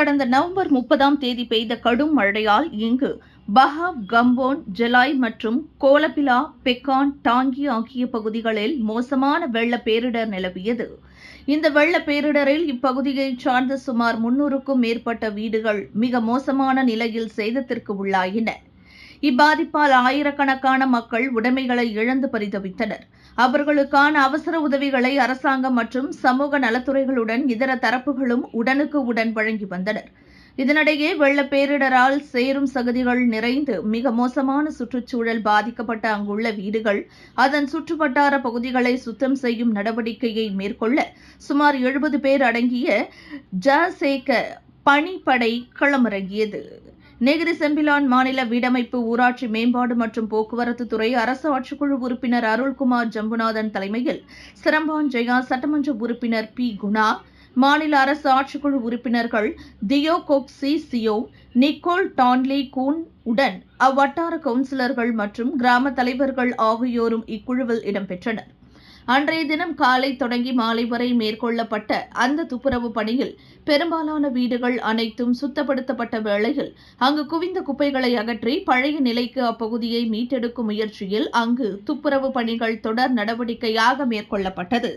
கடந்த நவம்பர் முப்பதாம் தேதி பெய்த கடும் மழையால் இங்கு பஹாவ் கம்போன் ஜெலாய் மற்றும் கோலபிலா பெக்கான் டாங்கி ஆகிய பகுதிகளில் மோசமான வெள்ள பேரிடர் நிலவியது. இந்த வெள்ள பேரிடரில் இப்பகுதியைச் சார்ந்த சுமார் முன்னூறுக்கும் மேற்பட்ட வீடுகள் மிக மோசமான நிலையில் சேதத்திற்கு உள்ளாயின. இப்பாதிப்பால் ஆயிரக்கணக்கான மக்கள் உடைமைகளை இழந்து பரிதவித்தனர். அவர்களுக்கான அவசர உதவிகளை அரசாங்கம் மற்றும் சமூக நலத்துறைகளுடன் இதர தரப்புகளும் உடனுக்கு உடன் வழங்கி வந்தனர். இதனிடையே வெள்ள பேரிடரால் சேரும் சகதிகள் நிறைந்து மிக மோசமான சுற்றுச்சூழல் பாதிக்கப்பட்ட அங்குள்ள வீடுகள் அதன் சுற்றுவட்டார பகுதிகளை சுத்தம் செய்யும் நடவடிக்கையை மேற்கொள்ள சுமார் எழுபது பேர் அடங்கிய ஜசேக பணிப்படை களமிறங்கியது. நெகிரி செம்பிலான் மாநில வீடமைப்பு ஊராட்சி மேம்பாடு மற்றும் போக்குவரத்து துறை அரசு ஆட்சிக்குழு உறுப்பினர் அருள்குமார் ஜம்புநாதன் தலைமையில் சிரம்பான் ஜெயா சட்டமன்ற உறுப்பினர் பி. குணா மாநில அரசு ஆட்சிக்குழு உறுப்பினர்கள் தியோ கொக்சி சியோ நிக்கோல் டான்லி கூன் உடன் அவ்வட்டார கவுன்சிலர்கள் மற்றும் கிராம தலைவர்கள் ஆகியோரும் இக்குழுவில் இடம்பெற்றனர். அன்றைய தினம் காலை தொடங்கி மாலை வரை மேற்கொள்ளப்பட்ட அந்த துப்புரவு பணியில் பெரும்பாலான வீடுகள் அனைத்தும் சுத்தப்படுத்தப்பட்ட வேளையில் அங்கு குவிந்த குப்பைகளை அகற்றி பழைய நிலைக்கு அப்பகுதியை மீட்டெடுக்கும் முயற்சியில் அங்கு துப்புரவு பணிகள் தொடர் நடவடிக்கையாக மேற்கொள்ளப்பட்டது.